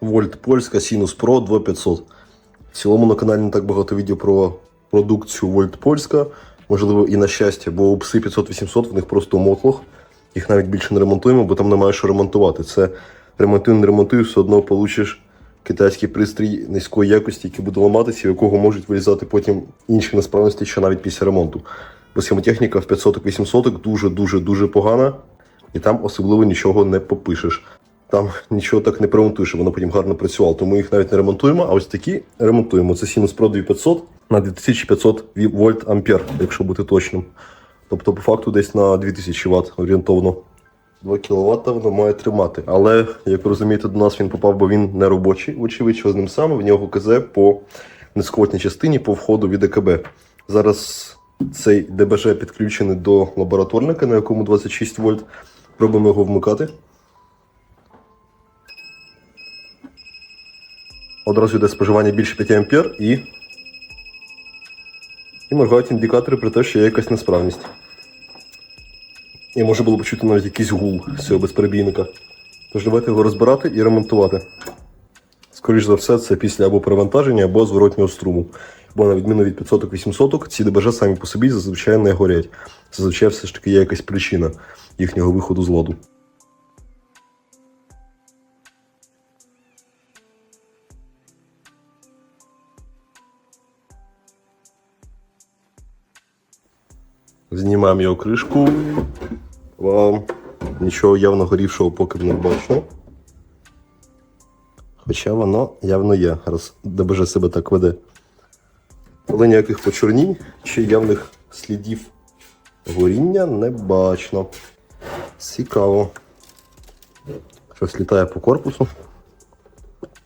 вольт польська Sinus Pro 2500. В цілому на каналі не так багато відео про продукцію Вольт Польська. Можливо, і на щастя, бо у пси 500-800 в них просто мотлох. Їх навіть більше не ремонтуємо, бо там немає що ремонтувати. Це ремонтуй, не ремонтуй, все одно получиш китайський пристрій низької якості, який буде ламатися, у якого можуть вилізати потім інші несправності, ще навіть після ремонту. Бо схемотехніка в 500-800 дуже-дуже дуже погана, і там особливо нічого не попишеш. Там нічого так не поремонтуєш, щоб воно потім гарно працювало. Тому їх навіть не ремонтуємо, а ось такі ремонтуємо. Це Sinus Pro 2500 на 2500 вольт ампер, якщо бути точним. Тобто, по факту, десь на 2000 Вт орієнтовно. 2 кВт воно має тримати. Але, як ви розумієте, до нас він попав, бо він не робочий, вочевидь, що з ним саме. В нього КЗ по низькотній частині по входу від ЕКБ. Зараз цей ДБЖ підключений до лабораторника, на якому 26 вольт. Пробуємо його вмикати. Одразу йде споживання більше 5 ампер і. І моргають індикатори про те, що є якась несправність. І може було почути навіть якийсь гул з цього безперебійника. Тож давайте його розбирати і ремонтувати. Скоріше за все, це після або перевантаження, або зворотнього струму. Бо на відміну від 500-800, ці ДБЖ самі по собі зазвичай не горять. Зазвичай все ж таки є якась причина їхнього виходу з ладу. Знімаємо його кришку. Вау. Нічого явно горівшого поки не бачу. Хоча воно явно є, раз ДБЖ себе так веде. Але ніяких почорнінь чи явних слідів горіння не бачно. Цікаво. Щось літає по корпусу.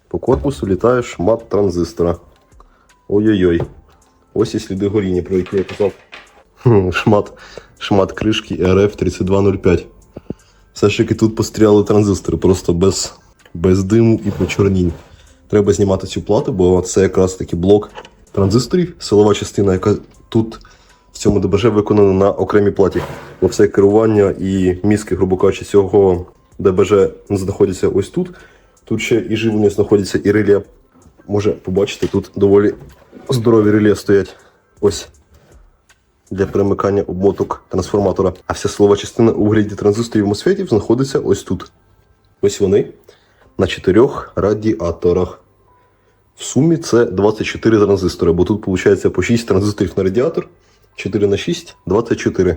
По корпусу літає шмат транзистора. Ой-ой-ой. Ось і сліди горіння, про які я казав. Шмат, шмат кришки RF 3205. Все ж таки тут постріляли транзистори, просто без, без диму і почорнінь. Треба знімати цю плату, бо це якраз таки блок транзисторів, силова частина, яка тут в цьому ДБЖ виконана на окремій платі. Бо все керування і мізки, грубо кажучи, цього ДБЖ знаходяться ось тут. Тут ще і живлення знаходиться, і реле. Може побачите, тут доволі здорові реле стоять. Ось для перемикання обмоток трансформатора. А вся силова частина у вигляді транзисторів MOSFET знаходиться ось тут. Ось вони на чотирьох радіаторах. В сумі це 24 транзистори, бо тут виходить по 6 транзисторів на радіатор. 4 на 6 24.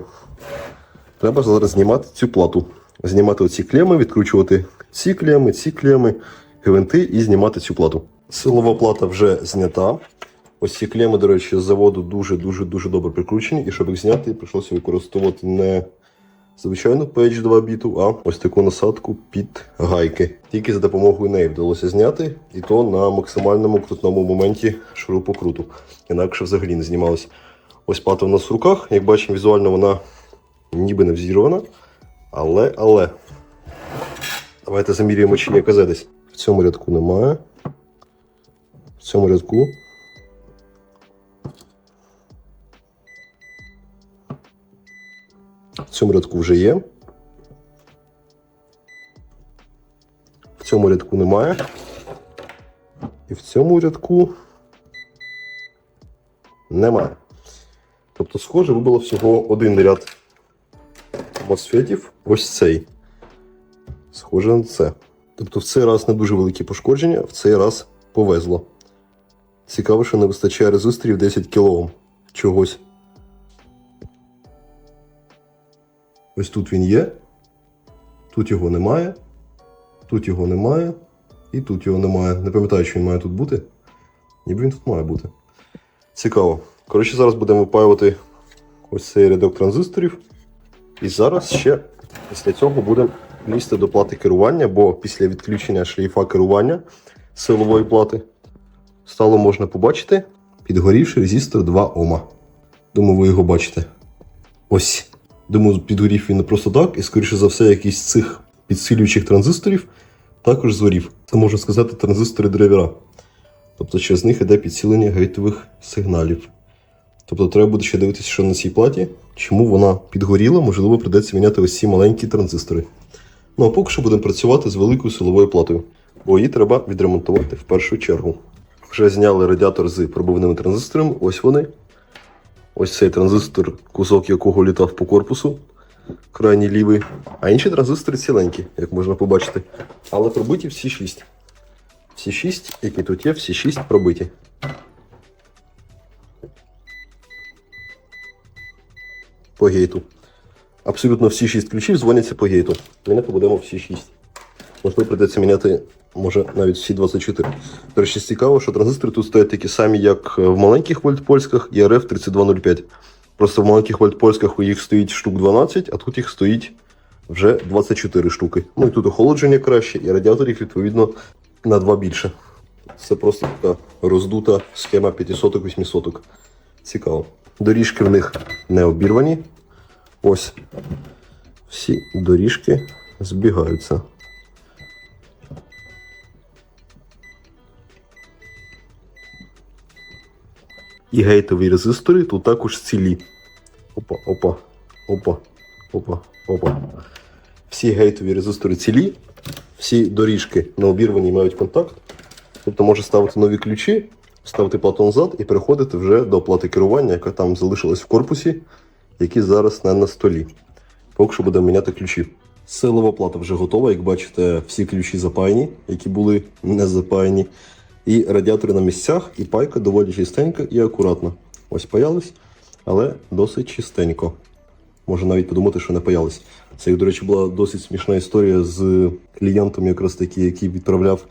Треба зараз знімати цю плату. Знімати оці клеми, відкручувати ці клеми, ці клеми, гвинти і знімати цю плату. Силова плата вже знята. Ось ці клеми, до речі, з заводу дуже-дуже дуже добре прикручені, і щоб їх зняти, прийшлося використовувати не звичайну PH2 біту, а ось таку насадку під гайки. Тільки за допомогою неї вдалося зняти, і то на максимальному крутному моменті шурупокруту. Інакше взагалі не знімалось. Ось плата в нас в руках. Як бачимо, візуально вона ніби не взірвана. Але, але. Давайте замірюємо, чи є КЗ десь. В цьому рядку немає. В цьому рядку. В цьому рядку вже є. В цьому рядку немає. І в цьому рядку немає. Тобто, схоже, вибило всього один ряд мосфетів. Ось цей. Схоже на це. Тобто в цей раз не дуже великі пошкодження, в цей раз повезло. Цікаво, що не вистачає резисторів 10 кОм чогось. Ось тут він є, тут його немає, тут його немає, і тут його немає. Не пам'ятаю, що він має тут бути. Ніби він тут має бути. Цікаво. Коротше, зараз будемо випаювати ось цей рядок транзисторів. І зараз ще після цього будемо лізти до плати керування, бо після відключення шлейфа керування силової плати стало можна побачити підгорівший резистор 2 Ома. Думаю, ви його бачите. Ось. Думаю, підгорів він не просто так, і, скоріше за все, якийсь з цих підсилюючих транзисторів також згорів. Це можна сказати транзистори драйвера. Тобто через них йде підсилення гейтових сигналів. Тобто треба буде ще дивитися, що на цій платі, чому вона підгоріла, можливо, придеться міняти ось ці маленькі транзистори. Ну а поки що будемо працювати з великою силовою платою. бо її треба відремонтувати в першу чергу. Вже зняли радіатор з пробивними транзисторами. Ось вони. Ось цей транзистор, кусок якого літав по корпусу, крайній лівий. А інші транзистори ціленькі, як можна побачити. Але пробиті всі шість. Всі шість, які тут є, всі шість пробиті. По гейту. Абсолютно всі шість ключів дзвоняться по гейту. Міняти будемо всі шість. Можливо, прийдеться міняти, може, навіть всі 24. До речі, цікаво, що транзистори тут стоять такі самі, як в маленьких вольтпольськах і RF 3205. Просто в маленьких вольтпольськах у їх стоїть штук 12, а тут їх стоїть вже 24 штуки. Ну і тут охолодження краще, і радіаторів, відповідно, на 2 більше. Це просто така роздута схема 500-800. Цікаво. Доріжки в них не обірвані. Ось всі доріжки збігаються. І гейтові резистори тут також цілі. Опа, опа, опа, опа, опа. Всі гейтові резистори цілі, всі доріжки не обірвані мають контакт. Тобто може ставити нові ключі, ставити плату назад і переходити вже до плати керування, яка там залишилась в корпусі, які зараз не на столі. Поки що будемо міняти ключі. Силова плата вже готова, як бачите, всі ключі запаяні, які були не запаяні. І радіатори на місцях, і пайка доволі чистенька і акуратна. Ось паялись, але досить чистенько. Можна навіть подумати, що не паялись. Це, до речі, була досить смішна історія з клієнтом, якраз таки, який відправляв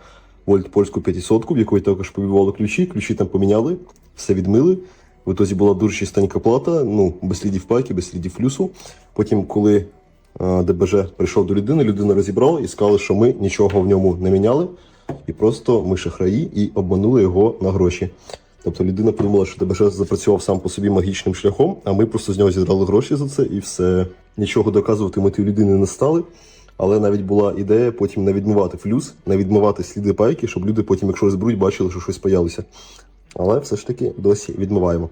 вольт польську 500, в якої також побивали ключі. Ключі там поміняли, все відмили. В ітозі була дуже чистенька плата, ну, без слідів пайки, без слідів флюсу. Потім, коли а, ДБЖ прийшов до людини, людина розібрала і сказала, що ми нічого в ньому не міняли. І просто ми шахраї і обманули його на гроші. Тобто людина подумала, що ДБЖ запрацював сам по собі магічним шляхом, а ми просто з нього зідрали гроші за це і все. Нічого доказувати ми тій людини не стали. Але навіть була ідея потім не відмивати флюс, не відмивати сліди пайки, щоб люди потім, якщо розберуть, бачили, що щось паялося. Але все ж таки досі відмиваємо.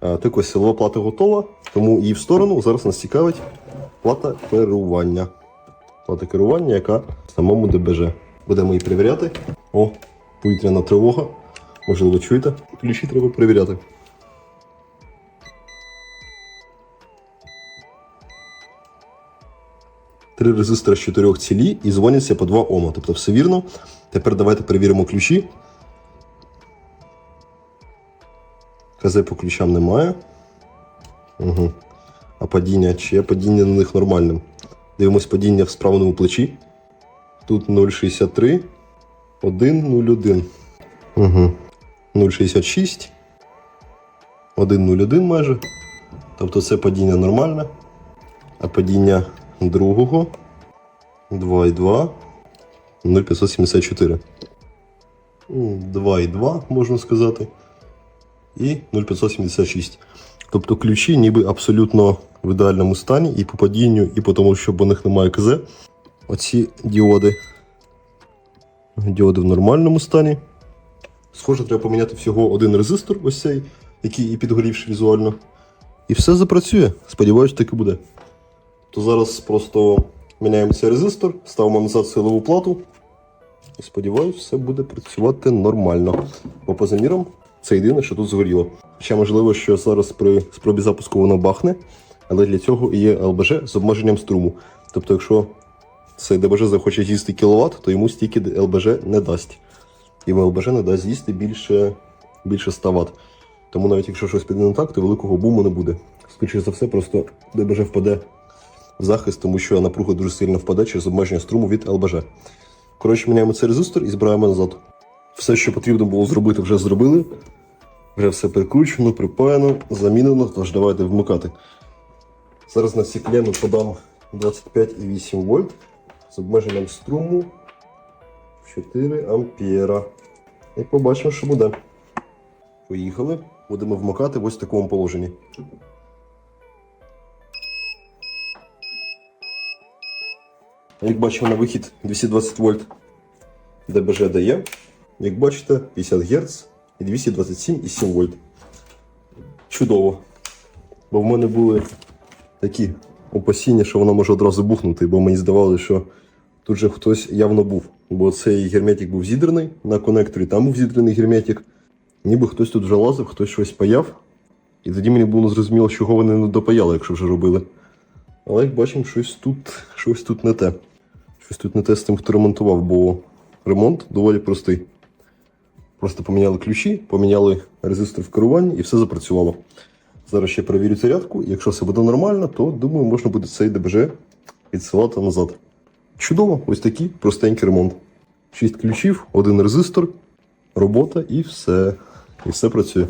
Так ось силова плата готова, тому її в сторону зараз нас цікавить плата керування. Плата керування, яка самому ДБЖ. Будемо її перевіряти. О, повітряна тривога. Можливо, чуєте? Ключі треба перевіряти. Три резистори з чотирьох цілі і дзвоняться по 2 Ома. Тобто все вірно. Тепер давайте перевіримо ключі. КЗ по ключам немає. Угу. А падіння, чи є падіння на них нормальним? Дивимось падіння в справному плечі. Тут 0,63, 1,01. Угу. 0,66. 1,01 майже. Тобто це падіння нормальне. А падіння другого 2,2. 0,574. 2,2 можна сказати. І 0,576. Тобто ключі ніби абсолютно в ідеальному стані і по падінню, і по тому, що по них немає КЗ. Оці діоди. Діоди в нормальному стані. Схоже, треба поміняти всього один резистор, ось цей, який і підгорівший візуально. І все запрацює. Сподіваюсь, так і буде. То зараз просто міняємо цей резистор, ставимо назад силову плату. І сподіваюсь, все буде працювати нормально. Бо по замірам це єдине, що тут згоріло. Ще можливо, що зараз при спробі запуску воно бахне, але для цього є ЛБЖ з обмеженням струму. Тобто, якщо цей ДБЖ захоче з'їсти кіловат, то йому стільки ЛБЖ не дасть. Йому ЛБЖ не дасть з'їсти більше, більше 100 Вт. Тому навіть якщо щось піде не так, то великого буму не буде. Скоріше за все, просто ДБЖ впаде в захист, тому що напруга дуже сильно впаде через обмеження струму від ЛБЖ. Коротше, міняємо цей резистор і збираємо назад. Все, що потрібно було зробити, вже зробили. Вже все прикручено, припаяно, замінено, тож давайте вмикати. Зараз на ці клеми подам 25,8 вольт з обмеженням струму 4 ампера. І побачимо, що буде. Поїхали. Будемо вмикати в ось такому положенні. Як бачимо на вихід 220 вольт ДБЖ дає. Як бачите, 50 Гц і 227,7 вольт. Чудово. Бо в мене були такі опасіння, що воно може одразу бухнути, бо мені здавалося, що тут же хтось явно був. Бо цей герметик був зідраний на конекторі, там був зідраний герметик. Ніби хтось тут вже лазив, хтось щось паяв. І тоді мені було незрозуміло, чого вони не допаяли, якщо вже робили. Але як бачимо, щось тут, щось тут не те. Щось тут не те з тим, хто ремонтував, бо ремонт доволі простий. Просто поміняли ключі, поміняли резистор в керуванні і все запрацювало. Зараз ще перевірю зарядку, якщо все буде нормально, то думаю, можна буде цей ДБЖ відсилати назад. Чудово, ось такий простенький ремонт. Шість ключів, один резистор, робота і все. І все працює.